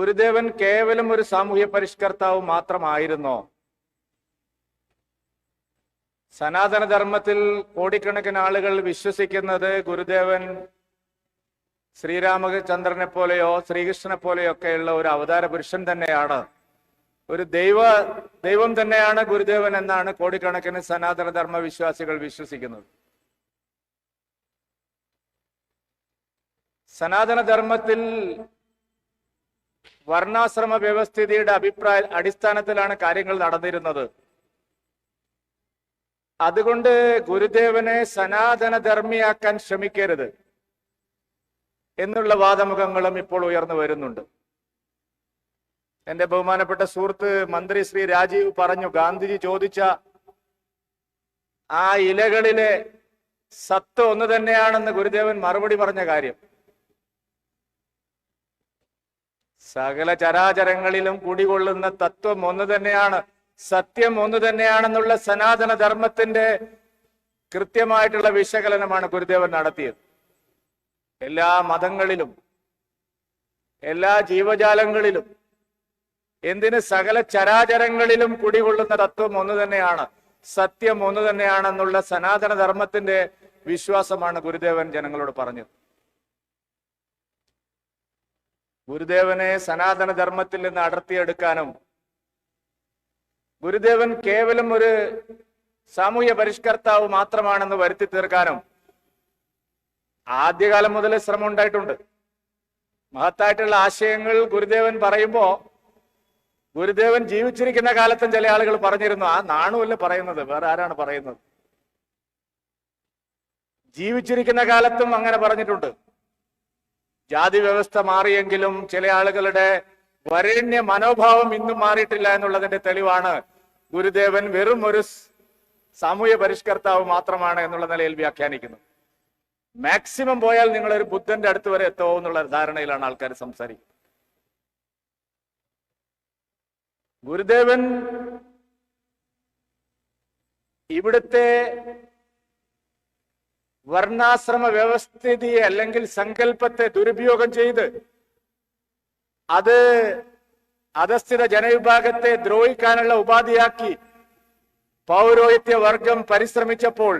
ഗുരുദേവൻ കേവലം ഒരു സാമൂഹ്യ പരിഷ്കർത്താവ് മാത്രമായിരുന്നോ? സനാതനധർമ്മത്തിൽ കോടിക്കണക്കിന് ആളുകൾ വിശ്വസിക്കുന്നത് ഗുരുദേവൻ ശ്രീരാമചന്ദ്രനെ പോലെയോ ശ്രീകൃഷ്ണനെ പോലെയോ ഒക്കെയുള്ള ഒരു അവതാര പുരുഷൻ തന്നെയാണ്. ഒരു ദൈവ ദൈവം തന്നെയാണ് ഗുരുദേവൻ എന്നാണ് കോടിക്കണക്കിന് സനാതനധർമ്മ വിശ്വാസികൾ വിശ്വസിക്കുന്നത്. സനാതന ധർമ്മത്തിൽ വർണാശ്രമ വ്യവസ്ഥിതിയുടെ അഭിപ്രായ അടിസ്ഥാനത്തിലാണ് കാര്യങ്ങൾ നടന്നിരുന്നത്. അതുകൊണ്ട് ഗുരുദേവനെ സനാതനധർമ്മിയാക്കാൻ ശ്രമിക്കരുത് എന്നുള്ള വാദമുഖങ്ങളും ഇപ്പോൾ ഉയർന്നു വരുന്നുണ്ട്. എന്റെ ബഹുമാനപ്പെട്ട സുഹൃത്ത് മന്ത്രി ശ്രീ രാജീവ് പറഞ്ഞു ഗാന്ധിജി ചോദിച്ച ആ ഇലകളിലെ സത്ത് ഒന്ന് തന്നെയാണെന്ന് ഗുരുദേവൻ മറുപടി പറഞ്ഞ കാര്യം. സകല ചരാചരങ്ങളിലും കുടികൊള്ളുന്ന തത്വം ഒന്ന് തന്നെയാണ്. സത്യം ഒന്ന് തന്നെയാണെന്നുള്ള സനാതന ധർമ്മത്തിന്റെ കൃത്യമായിട്ടുള്ള വിശകലനമാണ് ഗുരുദേവൻ നടത്തിയത്. എല്ലാ മതങ്ങളിലും എല്ലാ ജീവജാലങ്ങളിലും എന്തിന് സകല ചരാചരങ്ങളിലും കുടികൊള്ളുന്ന തത്വം ഒന്ന് തന്നെയാണ് സത്യം ഒന്ന് തന്നെയാണെന്നുള്ള സനാതന ധർമ്മത്തിന്റെ വിശ്വാസമാണ് ഗുരുദേവൻ ജനങ്ങളോട് പറഞ്ഞത്. ഗുരുദേവനെ സനാതന ധർമ്മത്തിൽ നിന്ന് അടർത്തിയെടുക്കാനും ഗുരുദേവൻ കേവലം ഒരു സാമൂഹ്യ പരിഷ്കർത്താവ് മാത്രമാണെന്ന് വരുത്തി തീർക്കാനും ആദ്യകാലം മുതൽ ശ്രമം ഉണ്ടായിട്ടുണ്ട്. മഹത്തായിട്ടുള്ള ആശയങ്ങൾ ഗുരുദേവൻ പറയുമ്പോ ഗുരുദേവൻ ജീവിച്ചിരിക്കുന്ന കാലത്തും ചില ആളുകൾ പറഞ്ഞിരുന്നു ആ നാണുവല്ല പറയുന്നത് വേറെ ആരാണ് പറയുന്നത്? ജീവിച്ചിരിക്കുന്ന കാലത്തും അങ്ങനെ പറഞ്ഞിട്ടുണ്ട്. ജാതി വ്യവസ്ഥ മാറിയെങ്കിലും ചില ആളുകളുടെ വരേണ്യ മനോഭാവം ഇന്നും മാറിയിട്ടില്ല എന്നുള്ളതിന്റെ തെളിവാണ് ഗുരുദേവൻ വെറും ഒരു സാമൂഹ്യ പരിഷ്കർത്താവ് മാത്രമാണ് എന്നുള്ള നിലയിൽ വ്യാഖ്യാനിക്കുന്നത് മാക്സിമം പോയാൽ നിങ്ങൾ ഒരു ബുദ്ധന്റെ അടുത്ത് വരെ എത്തോ എന്നുള്ള ധാരണയിലാണ് ആൾക്കാർ സംസാരിക്കുന്നത്. ഗുരുദേവൻ ഇവിടുത്തെ വർണാശ്രമ വ്യവസ്ഥിതിയെ അല്ലെങ്കിൽ സങ്കല്പത്തെ ദുരുപയോഗം ചെയ്ത് അത് അധസ്ഥിത ജനവിഭാഗത്തെ ദ്രോഹിക്കാനുള്ള ഉപാധിയാക്കി പൗരോഹിത്യ വർഗം പരിശ്രമിച്ചപ്പോൾ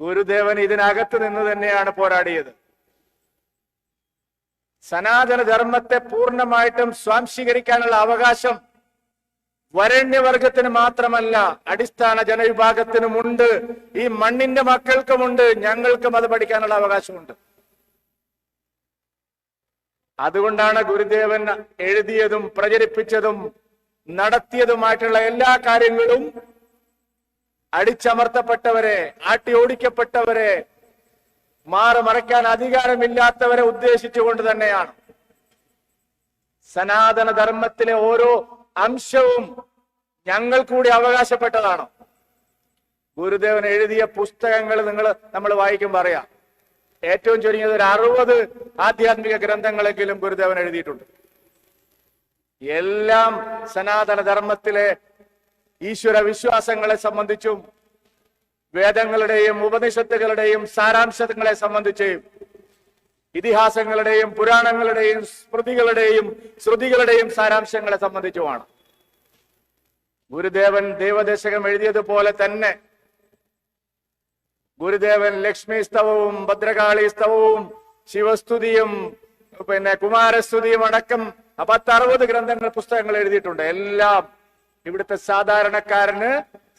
ഗുരുദേവൻ ഇതിനകത്ത് നിന്ന് തന്നെയാണ് പോരാടിയത്. സനാതനധർമ്മത്തെ പൂർണമായിട്ടും സ്വാംശീകരിക്കാനുള്ള അവകാശം വരണ്യവർഗത്തിന് മാത്രമല്ല അടിസ്ഥാന ജനവിഭാഗത്തിനുമുണ്ട് ഈ മണ്ണിന്റെ മക്കൾക്കുമുണ്ട് ഞങ്ങൾക്കും അത് പഠിക്കാനുള്ള അവകാശമുണ്ട്. അതുകൊണ്ടാണ് ഗുരുദേവൻ എഴുതിയതും പ്രചരിപ്പിച്ചതും നടത്തിയതുമായിട്ടുള്ള എല്ലാ കാര്യങ്ങളും അടിച്ചമർത്തപ്പെട്ടവരെ ആട്ടി ഓടിക്കപ്പെട്ടവരെ മാറി മറയ്ക്കാൻ അധികാരമില്ലാത്തവരെ ഉദ്ദേശിച്ചുകൊണ്ട് തന്നെയാണ്. സനാതന ധർമ്മത്തിലെ ഓരോ അംശവും ഞങ്ങൾ കൂടി അവകാശപ്പെട്ടതാണ്. ഗുരുദേവൻ എഴുതിയ പുസ്തകങ്ങൾ നിങ്ങൾ നമ്മൾ വായിക്കും പറയാം. ഏറ്റവും ചുരുങ്ങിയത് ഒരു അറുപത് ആധ്യാത്മിക ഗ്രന്ഥങ്ങളെങ്കിലും ഗുരുദേവൻ എഴുതിയിട്ടുണ്ട്. എല്ലാം സനാതന ധർമ്മത്തിലെ ഈശ്വര വിശ്വാസങ്ങളെ സംബന്ധിച്ചും വേദങ്ങളുടെയും ഉപനിഷത്തുകളുടെയും സാരാംശങ്ങളെ സംബന്ധിച്ച് ഇതിഹാസങ്ങളുടെയും പുരാണങ്ങളുടെയും സ്മൃതികളുടെയും ശ്രുതികളുടെയും സാരാംശങ്ങളെ സംബന്ധിച്ചുമാണ്. ഗുരുദേവൻ ദേവദേശകം എഴുതിയതുപോലെ തന്നെ ഗുരുദേവൻ ലക്ഷ്മി സ്തവവും ഭദ്രകാളി സ്തവവും ശിവസ്തുതിയും പിന്നെ കുമാരസ്തുതിയും അടക്കം പത്തറുപത് ഗ്രന്ഥങ്ങൾ പുസ്തകങ്ങൾ എഴുതിയിട്ടുണ്ട്. എല്ലാം ഇവിടുത്തെ സാധാരണക്കാരന്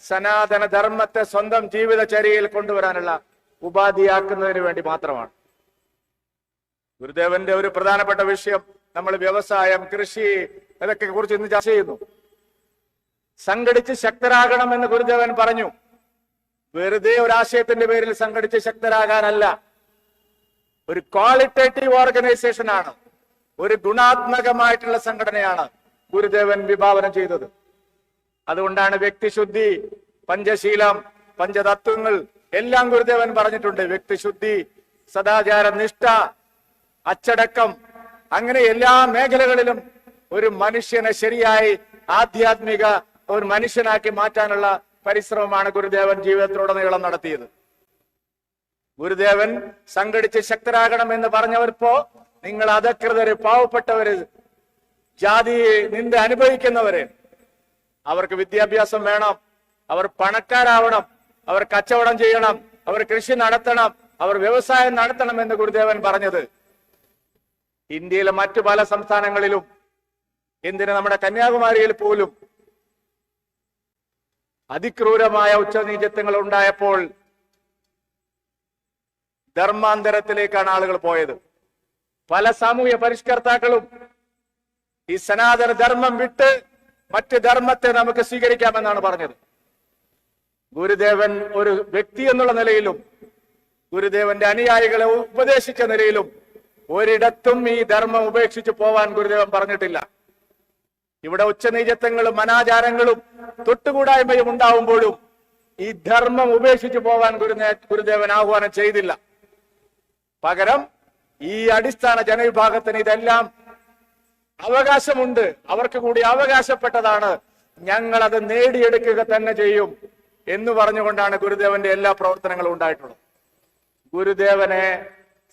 സനാതന ധർമ്മത്തെ സ്വന്തം ജീവിതചര്യയിൽ കൊണ്ടുവരാനുള്ള ഉപാധിയാക്കുന്നതിന് വേണ്ടി മാത്രമാണ്. ഗുരുദേവന്റെ ഒരു പ്രധാനപ്പെട്ട വിഷയം നമ്മൾ വ്യവസായം കൃഷി ഇതൊക്കെ കുറിച്ച് ഇന്ന് ചർച്ച ചെയ്യുന്നു. സംഘടിച്ച് ശക്തരാകണം എന്ന് ഗുരുദേവൻ പറഞ്ഞു. വെറുതെ ഒരു ആശയത്തിന്റെ പേരിൽ സംഘടിച്ച് ശക്തരാകാനല്ല. ഒരു ക്വാളിറ്റേറ്റീവ് ഓർഗനൈസേഷൻ ആണ്. ഒരു ഗുണാത്മകമായിട്ടുള്ള സംഘടനയാണ് ഗുരുദേവൻ വിഭാവനം ചെയ്തത്. അതുകൊണ്ടാണ് വ്യക്തിശുദ്ധി പഞ്ചശീലം പഞ്ചതത്വങ്ങൾ എല്ലാം ഗുരുദേവൻ പറഞ്ഞിട്ടുണ്ട്. വ്യക്തിശുദ്ധി സദാചാര നിഷ്ഠ അച്ചടക്കം. അങ്ങനെ എല്ലാ മേഖലകളിലും ഒരു മനുഷ്യനെ ശരിയായി ആധ്യാത്മിക ഒരു മനുഷ്യനാക്കി മാറ്റാനുള്ള പരിശ്രമമാണ് ഗുരുദേവൻ ജീവിതത്തിലുടനീളം നടത്തിയത്. ഗുരുദേവൻ സംഘടിച്ച് ശക്തരാകണം എന്ന് പറഞ്ഞവർപ്പോ നിങ്ങൾ അധകൃതര് പാവപ്പെട്ടവര് ജാതി നിന്ദ അനുഭവിക്കുന്നവര് അവർക്ക് വിദ്യാഭ്യാസം വേണം അവർ പണക്കാരാവണം അവർ കച്ചവടം ചെയ്യണം അവർ കൃഷി നടത്തണം അവർ വ്യവസായം നടത്തണം എന്ന് ഗുരുദേവൻ പറഞ്ഞത്. ഇന്ത്യയിലെ മറ്റു പല സംസ്ഥാനങ്ങളിലും എന്തിന് നമ്മുടെ കന്യാകുമാരിയിൽ പോലും അതിക്രൂരമായ ഉച്ചനീചത്വങ്ങൾ ഉണ്ടായപ്പോൾ ധർമാന്തരത്തിലേക്കാണ് ആളുകൾ പോയത്. പല സാമൂഹ്യ പരിഷ്കർത്താക്കളും ഈ സനാതന ധർമ്മം വിട്ട് മറ്റ് ധർമ്മത്തെ നമുക്ക് സ്വീകരിക്കാമെന്നാണ് പറഞ്ഞത്. ഗുരുദേവൻ ഒരു വ്യക്തി എന്നുള്ള നിലയിലും ഗുരുദേവന്റെ അനുയായികളെ ഉപദേശിച്ച നിലയിലും ഒരിടത്തും ഈ ധർമ്മം ഉപേക്ഷിച്ച് പോവാൻ ഗുരുദേവൻ പറഞ്ഞിട്ടില്ല. ഇവിടെ ഉച്ചനീചത്വങ്ങളും അനാചാരങ്ങളും തൊട്ടുകൂടായ്മയും ഉണ്ടാവുമ്പോഴും ഈ ധർമ്മം ഉപേക്ഷിച്ച് പോവാൻ ഗുരുനേ ഗുരുദേവൻ ആഹ്വാനം ചെയ്തില്ല. പകരം ഈ അടിസ്ഥാന ജനവിഭാഗത്തിന് ഇതെല്ലാം അവകാശമുണ്ട്. അവർക്ക് കൂടി അവകാശപ്പെട്ടതാണ്. ഞങ്ങൾ അത് നേടിയെടുക്കുക തന്നെ ചെയ്യും എന്ന് പറഞ്ഞുകൊണ്ടാണ് ഗുരുദേവന്റെ എല്ലാ പ്രവർത്തനങ്ങളും ഉണ്ടായിട്ടുള്ളത്. ഗുരുദേവനെ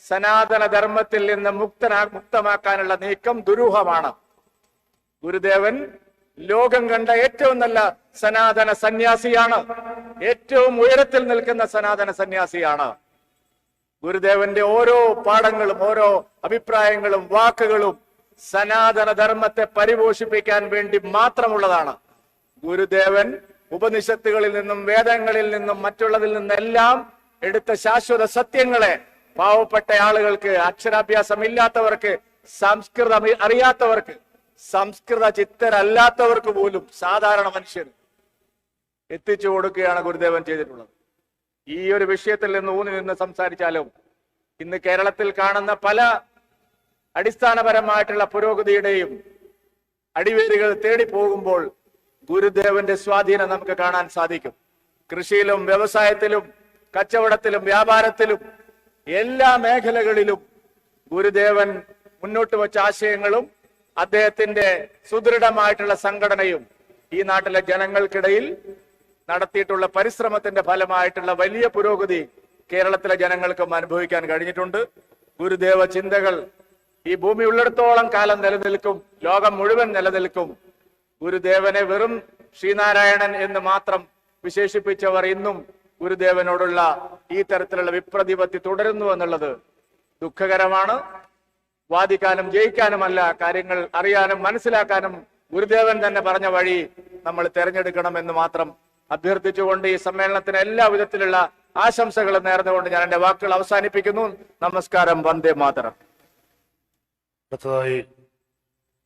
സനാതന ധർമ്മത്തിൽ നിന്ന് മുക്തനാ മുക്തമാക്കാനുള്ള നീക്കം ദുരൂഹമാണ്. ഗുരുദേവൻ ലോകം കണ്ട ഏറ്റവും നല്ല സനാതന സന്യാസിയാണ്. ഏറ്റവും ഉയരത്തിൽ നിൽക്കുന്ന സനാതന സന്യാസിയാണ്. ഗുരുദേവന്റെ ഓരോ പാഠങ്ങളും ഓരോ അഭിപ്രായങ്ങളും വാക്കുകളും സനാതന ധർമ്മത്തെ പരിപോഷിപ്പിക്കാൻ വേണ്ടി മാത്രമുള്ളതാണ്. ഗുരുദേവൻ ഉപനിഷത്തുകളിൽ നിന്നും വേദങ്ങളിൽ നിന്നും മറ്റുള്ളതിൽ നിന്നെല്ലാം എടുത്ത ശാശ്വത സത്യങ്ങളെ പാവപ്പെട്ട ആളുകൾക്ക് അക്ഷരാഭ്യാസം ഇല്ലാത്തവർക്ക് സംസ്കൃതം അറിയാത്തവർക്ക് സംസ്കൃത ചിത്തരല്ലാത്തവർക്ക് പോലും സാധാരണ മനുഷ്യർ എത്തിച്ചു കൊടുക്കുകയാണ് ഗുരുദേവൻ ചെയ്തിട്ടുള്ളത്. ഈ ഒരു വിഷയത്തിൽ നിന്ന് ഊന്നി നിന്ന് സംസാരിച്ചാലും ഇന്ന് കേരളത്തിൽ കാണുന്ന പല അടിസ്ഥാനപരമായിട്ടുള്ള പുരോഗതിയുടെയും അടിവേരുകൾ തേടി പോകുമ്പോൾ ഗുരുദേവന്റെ സ്വാധീനം നമുക്ക് കാണാൻ സാധിക്കും. കൃഷിയിലും വ്യവസായത്തിലും കച്ചവടത്തിലും വ്യാപാരത്തിലും എല്ലാ മേഖലകളിലും ഗുരുദേവൻ മുന്നോട്ട് വച്ച ആശയങ്ങളും അദ്ദേഹത്തിന്റെ സുദൃഢമായിട്ടുള്ള സംഘടനയും ഈ നാട്ടിലെ ജനങ്ങൾക്കിടയിൽ നടത്തിയിട്ടുള്ള പരിശ്രമത്തിന്റെ ഫലമായിട്ടുള്ള വലിയ പുരോഗതി കേരളത്തിലെ ജനങ്ങൾക്കും അനുഭവിക്കാൻ കഴിഞ്ഞിട്ടുണ്ട്. ഗുരുദേവ ചിന്തകൾ ഈ ഭൂമി ഉള്ളിടത്തോളം കാലം നിലനിൽക്കും ലോകം മുഴുവൻ നിലനിൽക്കും. ഗുരുദേവനെ വെറും ശ്രീനാരായണൻ എന്ന് മാത്രം വിശേഷിപ്പിച്ചവർ ഇന്നും ഗുരുദേവനോടുള്ള ഈ തരത്തിലുള്ള വിപ്രതിപത്തി തുടരുന്നു എന്നുള്ളത് ദുഃഖകരമാണ്. വാദിക്കാനും ജയിക്കാനുമല്ല കാര്യങ്ങൾ അറിയാനും മനസ്സിലാക്കാനും ഗുരുദേവൻ തന്നെ പറഞ്ഞ വഴി നമ്മൾ തിരഞ്ഞെടുക്കണം എന്ന് മാത്രം അഭ്യർത്ഥിച്ചുകൊണ്ട് ഈ സമ്മേളനത്തിന് എല്ലാ വിധത്തിലുള്ള ആശംസകളും നേർന്നുകൊണ്ട് ഞാൻ എന്റെ വാക്കുകൾ അവസാനിപ്പിക്കുന്നു. നമസ്കാരം വന്ദേ മാതരം. അടുത്തതായി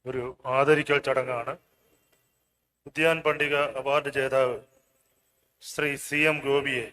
ഒരു ആദരിക്കൽ ചടങ്ങാണ്. ഉദ്യാൻ പണ്ഡിക അവാർഡ് ജേതാവ് ശ്രീ സി എം ഗോപിയെ